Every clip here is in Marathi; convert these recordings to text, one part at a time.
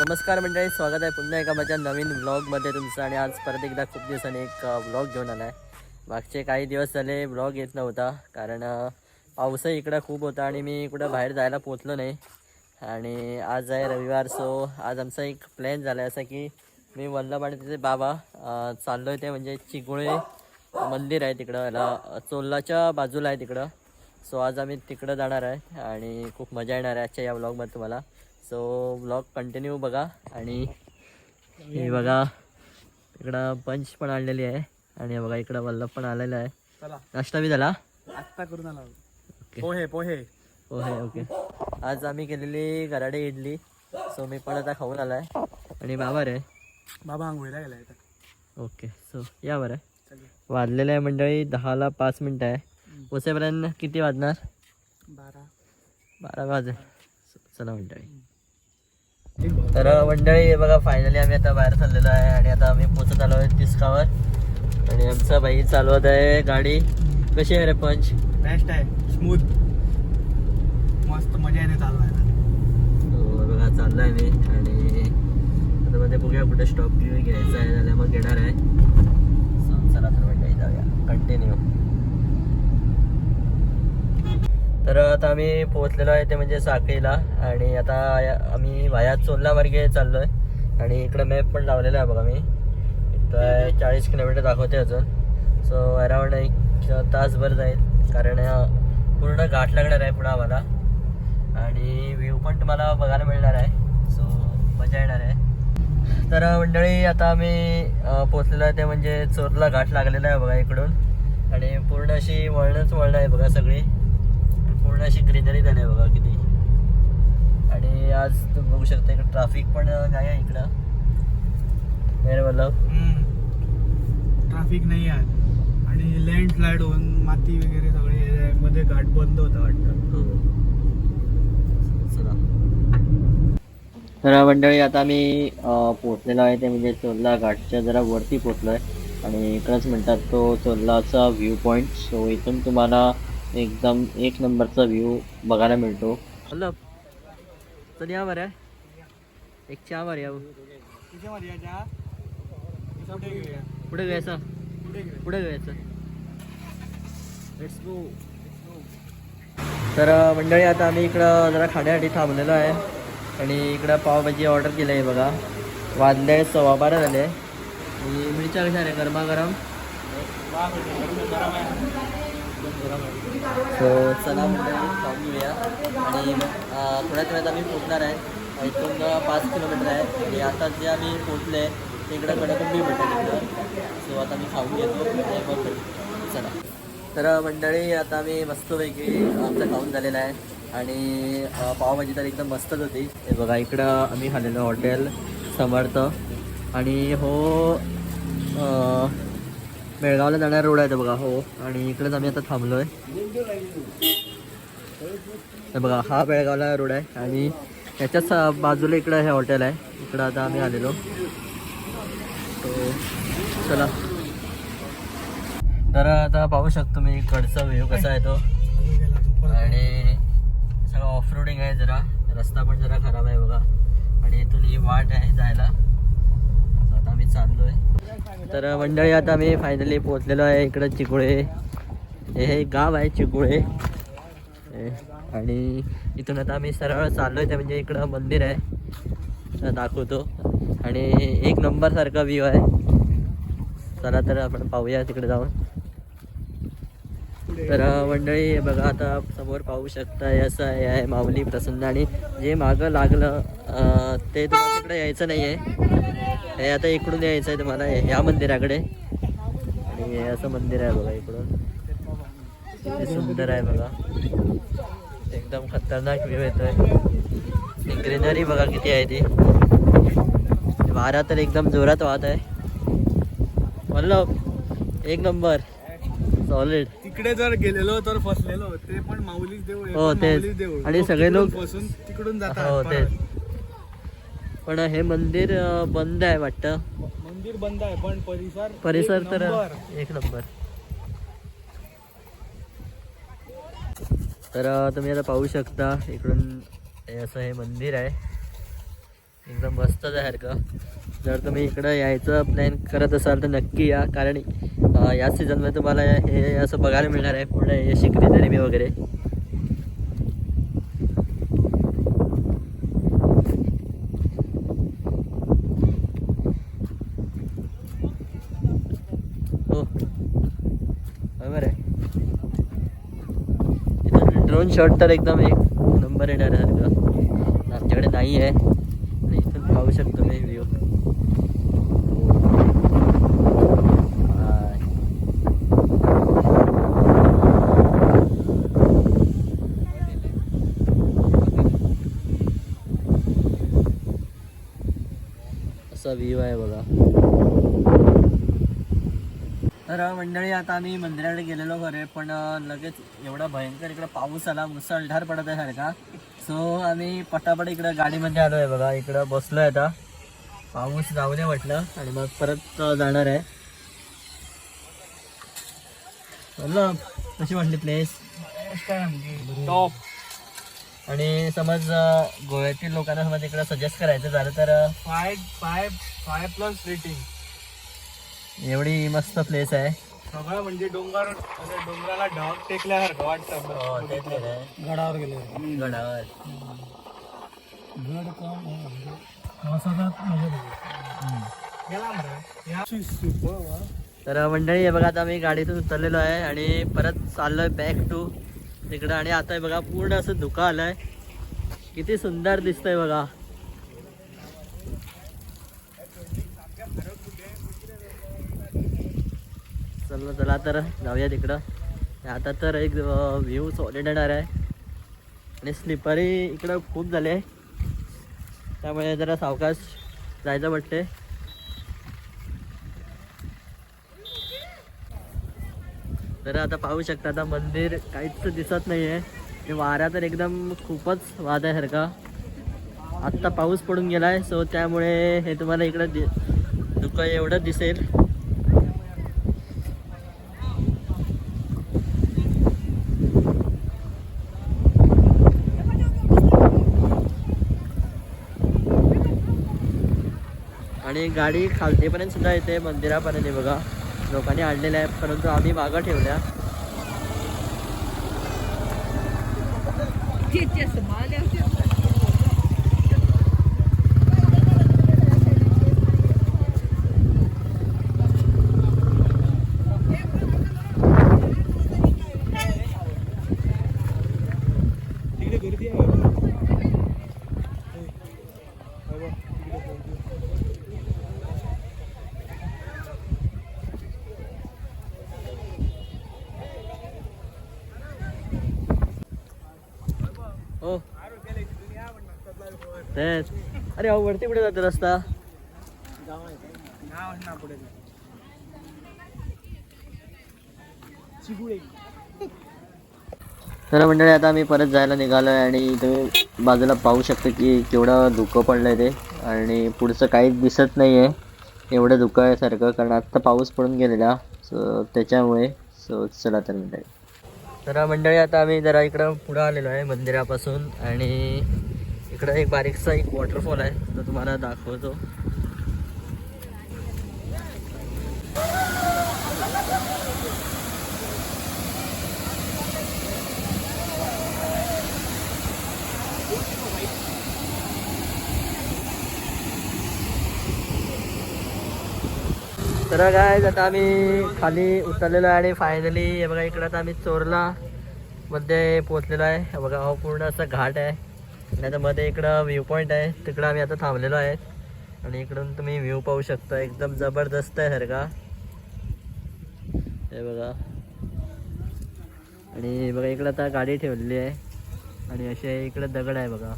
नमस्कार मंडळी स्वागत आहे पुन्हा एका माझ्या नवीन ब्लॉगमध्ये तुमचं. आणि आज परत एकदा खूप दिवसांनी एक व्लॉग घेऊन आला आहे मागचे काही दिवस झाले ब्लॉग येत नव्हता कारण पाऊसही इकडं खूप होता आणि मी इकडं बाहेर जायला पोचलो नाही. आणि आज आहे रविवार सो आज आमचा एक प्लॅन झाला आहे असा की मी वल्लभ आणि तिथे बाबा चाललो आहे ते म्हणजे चिगुळे मंदिर आहे तिकडं याला चोल्लाच्या बाजूला आहे तिकडं. सो आज आम्ही तिकडं जाणार आहे आणि खूप मजा येणार आहे आजच्या या ब्लॉगमध्ये तुम्हाला. सो व्लॉग कंटिन्यू बघा. आणि हे बघा इकडं पंच पण आणलेली आहे. आणि हे बघा इकडं वल्लभ पण आलेला आहे. नाश्ता बी झाला? आत्ता करून आला okay. Pohe pohe. Okay okay. आज आम्ही केलेली गराडे इडली. सो मी पण आता खाऊन आलाय. आणि बाबा रे. बाबा आंघोळीला गेलाय ओके. सो या बरं. वाजलेलं आहे मंडळी दहाला पाच मिनटं आहे. पोचेपर्यंत किती वाजणार? बारा. बारा वाजे. चला मंडळी. तर मंडळी हे बघा फायनली आम्ही आता बाहेर चाललेलो आहे आणि आता आम्ही पोचत आलो आहे तिसकावर आणि आमचा बाई चालवत आहे गाडी. कशी आहे रे पंच? बेस्ट आहे. स्मूथ मस्त मजा येते चालवायला. तो बघा चाललोय मी. आणि आता मध्ये बघूया कुठे स्टॉप घेऊ घ्यायचा आहे मग घेणार आहे. चला तर मंडळी जाऊया. कंटिन्यू तर आता आम्ही पोहोचलेलो आहे ते म्हणजे साखळीला आणि आता या- आम्ही वाया चोल्ला मार्गे आहे आणि इकडं मॅप पण लावलेला आहे बघा मी. इथं चाळीस किलोमीटर दाखवते अजून. सो अराऊंड एक तासभर जाईल. कारण पूर्ण घाट लागणार आहे पुढं आम्हाला. आणि व्ह्यू पण तुम्हाला बघायला मिळणार आहे. सो मजा येणार आहे. तर मंडळी आता आम्ही पोचलेलो आहे ते म्हणजे चोरला घाट लागलेला आहे बघा इकडून. आणि पूर्ण अशी वळणच वळण आहे बघा सगळी. अशी ग्रीनरी झाली आहे बघा किती. आणि आज तुम्ही बघू शकता इकडे ट्रॅफिक पण नाही आहे इकडं. मेरे वल्लभ? ट्रॅफिक नाही आहे. आणि लँडस्लाईड होऊन माती वगैरे सगळे मध्ये घाट बंद होता वाटतं. हो. तर मंडळी आता मी अं, पोहोचलेलो आहे ते म्हणजे चोल्ला घाटच्या जरा वरती पोहोचलो आहे आणि इकडंच म्हणतात तो चोल्लाचा व्ह्यू पॉईंट सो इथून तुम्हाला एकदम एक नंबरचा व्ह्यू बघायला मिळतो. वल्लभ तर या बरं. एक चहा मार या. पुढे घ्यायचं पुढे घ्यायचं लेट्स गो तर मंडळी आता आम्ही इकडं जरा खाण्यासाठी थांबलेलो आहे. आणि इकडं पावभाजी ऑर्डर केलं आहे बघा. वाजले सव्वा बारा झाले. आणि मिरच्या कशा रे गरमागरम. सो चला मंडळी खाऊन घेऊया आणि अ, थोड्याच वेळात आम्ही पोचणार आहे. इथून पाच किलोमीटर आहे. आणि आता जे आम्ही पोचले तिकडं इकडं कडकुंडी भेटत इकडं. सो आता मी खाऊन घेतो. चला. तर मंडळी आता मी मस्तपैकी आमचं खाऊन झालेलं आहे. आणि पावभाजी तर एकदम मस्तच होती. हे बघा इकडं आम्ही खाल्लेलं हॉटेल समर्थ. आणि हो बेळगावला जाणारा रोड आहे तो बघा हो. आणि इकडेच आम्ही आता थांबलो आहे बघा हा बेळगावला रोड आहे. आणि याच्याच बाजूला इकडं हे हॉटेल आहे. इकडं आता आम्ही आलेलो. तो चला. तर आता पाहू शकतो मी इकडचा व्ह्यू कसा आहे तो. आणि सगळं ऑफ रोडिंग आहे जरा. रस्ता पण जरा खराब आहे बघा. आणि इथून ही वाट आहे जायला. आता आम्ही चाललोय. तर मंडळी आता मी फायनली पोहोचलेलो आहे इकडं चिकुळे. हे हे गाव आहे चिकुळे. आणि इथून आता आम्ही सरळ चाललो ते म्हणजे इकडं मंदिर आहे. दाखवतो. आणि एक नंबर सारखा व्ह्यू आहे. चला तर आपण पाहूया तिकडे जाऊन. तर मंडळी बघा आता समोर पाहू शकता असं हे आहे माऊली प्रसन्न. आणि जे मागं लागलं ते तुम्हाला तिकडे यायचं नाही आहे हे आता इकडून यायचं आहे तुम्हाला या मंदिराकडे. आणि हे असं मंदिर आहे बघा इकडून सुंदर आहे बघा. एकदम खतरनाक व्ह्यू येतोय. ग्रीनरी बघा किती आहे ती. वारा तर एकदम जोरात वाहत आहे. वल्लभ एक नंबर. सॉलिड तिकडे जर गेलेलो तर फसलेलो. ते पण माऊलीच देऊळ हे तेच. आणि सगळे लोक- फसून तिकडून जातात. हो. तेच. पण हे मंदिर बंद आहे वाटतं. मंदिर बंद आहे पण परिसर परिसर तर. एक नंबर. तर तुम्ही आता पाहू शकता इकडून हे असं हे मंदिर आहे. एकदम मस्त आहे सारखं जर तुम्ही इकडं यायचं प्लॅन करत असाल तर नक्की या. कारण या सीझनमध्ये तुम्हाला हे असं बघायला मिळणार आहे पूर्ण हे शिकरी दरिमी वगैरे. ड्रोन शॉट तर एकदम एक नंबर येणार आहे सारखं आमच्याकडे नाही आहे. आणि इथून पाहू शकतो मी व्ह्यू असा व्ह्यू आहे बघा. तर मंडळी आता आम्ही मंदिराकडे गेलेलो खरे पण लगेच एवढा भयंकर इकडं पाऊस आला मुसळधार पडत आहे सारखा. सो आम्ही पटापट इकडं गाडीमध्ये आलो आहे बघा इकडं बसलो आहे आता. पाऊस जाऊ दे म्हटलं आणि मग परत जाणार आहे. बोललो कशी वाटली प्लेस टॉप आणि समज गोव्यातील लोकांना समज इकडं सजेस्ट करायचं झालं तर five five five plus rating एवढी मस्त प्लेस आहे. सगळं म्हणजे डोंगर डोंगराला ढग टेकल्यासारखं वाटतं. हो. गडावर गेले गडावर. गड काम या. सुपर तर मंडळी हे बघा आता आम्ही गाडीतून उतरलेलो आहे आणि परत चाललोय बॅक टू तिकडं. आणि आता बघा पूर्ण असं धुका आलंय. किती सुंदर दिसतंय बघा. चला चला तर जाऊया तिकडं. आता तर एक व्ह्यू सॉलिड येणार आहे. आणि स्लिपरी इकडं खूप झाले आहे. त्यामुळे जरा सावकाश जायचं वाटते तर आता पाहू शकता आता मंदिर काहीच दिसत नाही आहे वारा तर एकदम खूपच वाद आहे सारखा. आत्ता पाऊस पडून गेलाय सो त्यामुळे हे तुम्हाला इकडं दि धुकं एवढं दिसेल. आणि गाडी खालतीपर्यंत सुद्धा येते मंदिरापर्यंत आहे बघा. लोकांनी आणलेल्या आहे परंतु आम्ही मागं ठेवल्या तिकडे गर्दी आहे हे, हे बघ, तिकडे गर्दी आहे. हो. तेच. अरे अहो वरती कुठे जाते रस्ता? तर मंडळी आता आम्ही परत जायला निघालो आहे आणि तुम्ही बाजूला पाहू शकता की केवढं धुकं पडलं आहे ते आणि पुढचं काहीच दिसत नाही आहे एवढं धुकं आहे सारखं कारण आत्ता पाऊस पडून गेलेला. सो त्याच्यामुळे सो चला तर मंडळी. तर मंडळी आता आम्ही जरा इकडं पुढं आलेलो आहे मंदिरापासून आणि इकडं एक बारीकसा एक वॉटरफॉल आहे तो तुम्हाला दाखवतो. तर काय आता आम्ही खाली उतरलेलो आहे आणि फायनली हे बघा इकडं आता आम्ही चोरला मध्ये पोचलेलो आहे. हे बघा हा पूर्ण असं घाट आहे. आणि आता मध्ये इकडं व्ह्यू पॉईंट आहे. तिकडं आम्ही आता थांबलेलो आहे. आणि इकडून तुम्ही व्ह्यू पाहू शकता एकदम जबरदस्त आहे सारखा. हे बघा. आणि बघा इकडं आता गाडी ठेवलेली आहे. आणि असे इकडं दगड आहे बघा.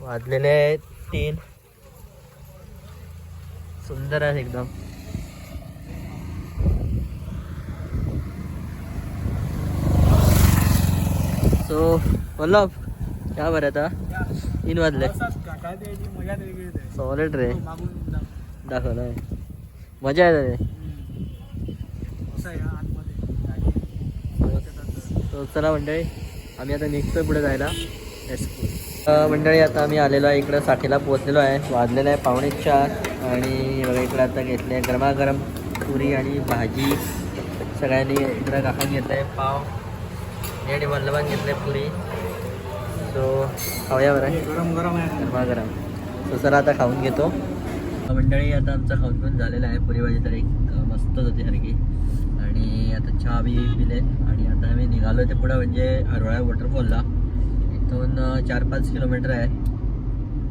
वाजलेले आहेत तीन. सुंदर आहे एकदम. सो वल्लभ काय बरं आता? तीन वाजले. आहे सॉलिड रे. दाखवलं आहे मजा आहे रे आहे आतमध्ये चला मंडळी आम्ही आता निघतो पुढे जायला. मंडळी आता आम्ही आलेलो आहे इकडं साठीला पोहोचलेलो आहे. वाजलेलं आहे पावणे चार. आणि बघा इकडं आता घेतले गरमागरम पुरी आणि भाजी. सगळ्यांनी इकडं काका घेतलं आहे पाव आणि वल्लभान घेतलं आहे पुरी. सो खाऊया बरं. गरम गरम आहे. गरमागरम. सो चला आता खाऊन घेतो. मंडळी आता आमचा खाऊन पण झालेला आहे. पुरी भाजी तर एक अ, मस्तच होती सारखी. आणि आता चहा बी पिले. आणि आता आम्ही निघालो ते पुढं म्हणजे हरवळा वॉटरफॉलला इथून चार पाच किलोमीटर आहे.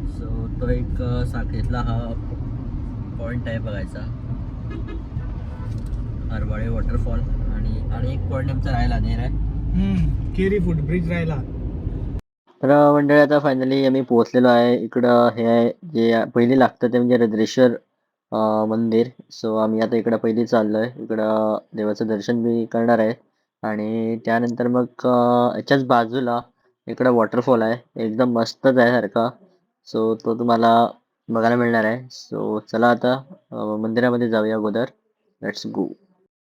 सो तो एक अ, साखरेतला हा पॉईंट आहे बघायचा. हरवाळे वॉटरफॉल आणि आणि एक पॉईंट आमचा राहिला नाही हम्म, केरी फूड ब्रिज राहिला. तर मंडळी आता फायनली आम्ही पोहोचलेलो आहे. इकडं हे आहे जे पहिली लागतं ते म्हणजे रुद्रेश्वर मंदिर. सो आम्ही आता इकडं पहिली चाललो आहे इकडं देवाचं दर्शन बी करणार आहे. आणि त्यानंतर मग याच्याच बाजूला इकडं वॉटरफॉल आहे. एकदम मस्तच आहे सारखा. सो तो तुम्हाला बघायला मिळणार आहे. सो चला आता अं, मंदिरामध्ये जाऊया अगोदर. लेट्स गो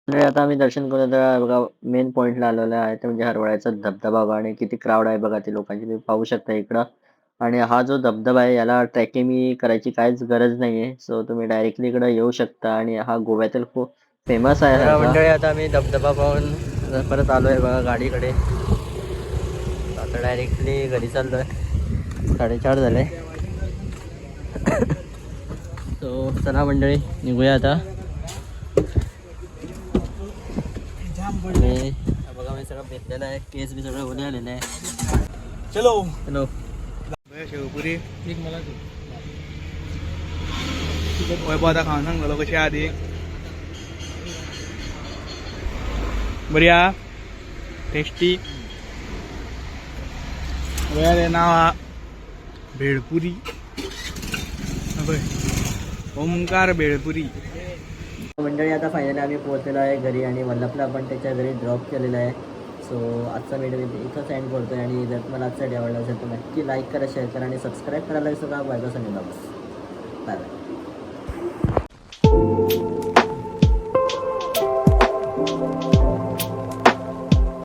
म्हणजे आता आम्ही दर्शन करून आता बघा मेन पॉईंटला आलेलो आहे ते म्हणजे हरवळ्याचा धबधबा बघा आणि किती क्राऊड आहे बघा ते लोकांची. तुम्ही पाहू शकता इकडं. आणि हा जो धबधबा आहे याला ट्रेकिंग करायची काहीच गरज नाही आहे सो तुम्ही डायरेक्टली इकडे येऊ शकता आणि हा गोव्यातील खूप फेमस आहे मंडळी आता आम्ही धबधबा पाहून परत आलो आहे बघा गाडीकडे. आता डायरेक्टली घरी चाललो आहे साडेचार झाले. सो चला मंडळी निघूया आता. बघा मी सगळं भेटलेलं आहे. केस बी सगळं उद्या आलेलं आहे. चलो. हॅलो शेवपुरी मला वैभव आता खाऊन सांगलो कशी आधी. बढिया. टेस्टी वया नाव हा भेळपुरी. बरं. बघ. ओमकार भेळपुरी मंडळी आता फायनली आम्ही पोहोचलेलो आहे घरी आणि वल्लभला पण त्याच्या घरी ड्रॉप केलेला आहे. सो आजचा व्हिडिओ इथं सेंड करतो आहे आणि जर तुम्हाला आजचा व्हिडिओ आवडला असेल तर नक्की लाईक करा शेअर करा आणि सबस्क्राईब करायला विसरू नका बाय बाय संध्याकाळ बाय बाय